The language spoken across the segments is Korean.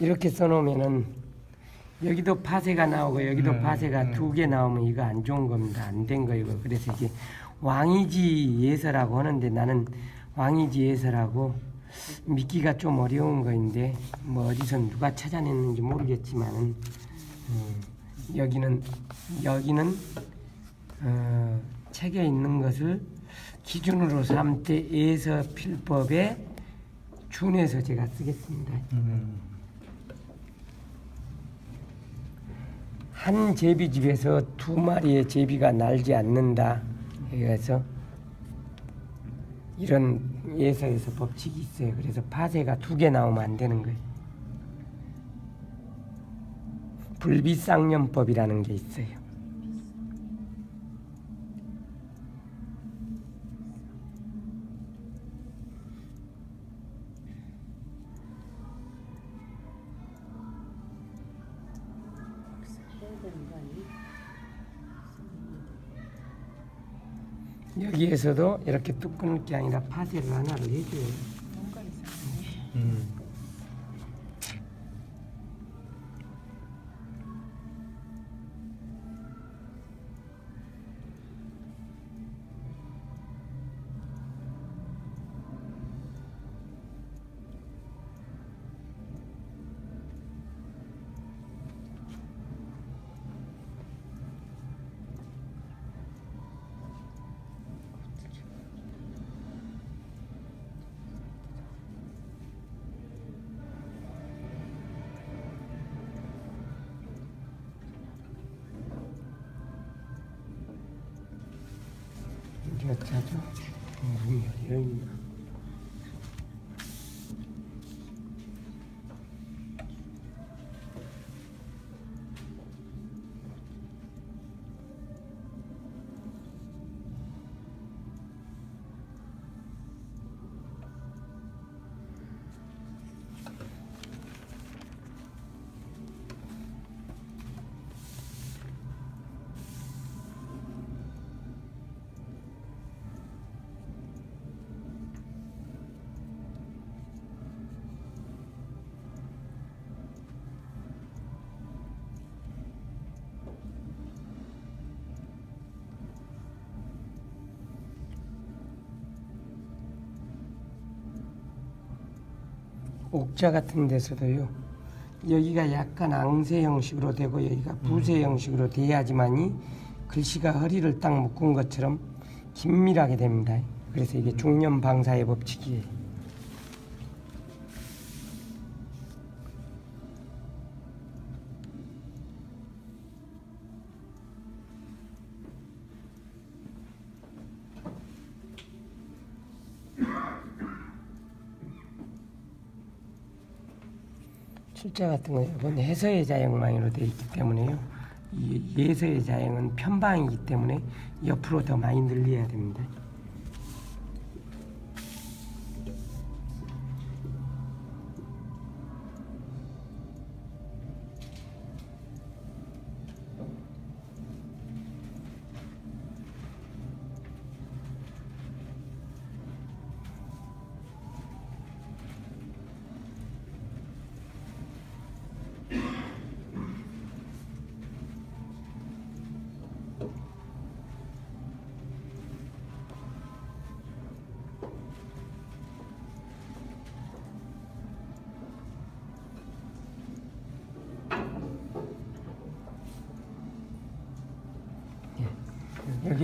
이렇게 써놓으면은 여기도 파세가 나오고 여기도 네, 파세가 네. 두개 나오면 이거 안 좋은 겁니다. 안 된 거이고 그래서 이게 왕이지 예서라고 하는데 나는 왕이지 예서라고 믿기가 좀 어려운 거인데 뭐 어디서 누가 찾아냈는지 모르겠지만은 음, 여기는 여기는 어, 책에 있는 것을 기준으로 삼때 예서 필법에 준해서 제가 쓰겠습니다. 음. 한 제비집에서 두 마리의 제비가 날지 않는다. 그래서 이런 예서에서 법칙이 있어요. 그래서 파세가 두 개 나오면 안 되는 거예요. 불비쌍년법이라는 게 있어요. 여기에서도 이렇게 뚝 끊을 게 아니라 파세를 하나를 해줘요. 음. retrato. 옥자 같은 데서도요. 여기가 약간 앙세 형식으로 되고 여기가 부세 형식으로 돼야지만이 글씨가 허리를 딱 묶은 것처럼 긴밀하게 됩니다. 그래서 이게 중년 방사의 법칙이에요. 출자 같은 거 이건 해서의 자형망이로 되어 있기 때문에요. 이 예서의 자형은 편방이기 때문에 옆으로 더 많이 늘려야 됩니다.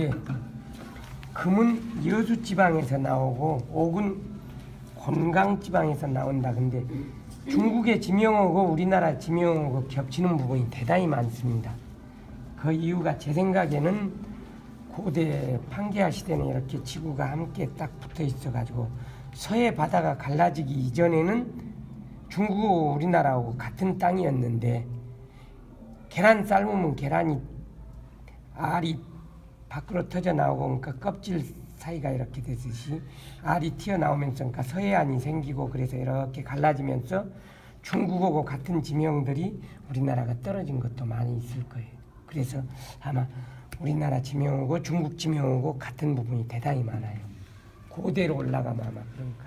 여기 금은 여수 지방에서 나오고 옥은 건강 지방에서 나온다. 근데 중국의 지명하고 우리나라 지명하고 겹치는 부분이 대단히 많습니다. 그 이유가 제 생각에는 고대 판게아 시대는 이렇게 지구가 함께 딱 붙어 있어 가지고 서해 바다가 갈라지기 이전에는 중국하고 우리나라하고 같은 땅이었는데 계란 삶으면 계란이 알이 밖으로 터져 나오고 그러니까 껍질 사이가 이렇게 되듯이 알이 튀어나오면서 그러니까 서해안이 생기고 그래서 이렇게 갈라지면서 중국하고 같은 지명들이 우리나라가 떨어진 것도 많이 있을 거예요. 그래서 아마 우리나라 지명하고 중국 지명하고 같은 부분이 대단히 많아요. 고대로 올라가면 아마 그런 거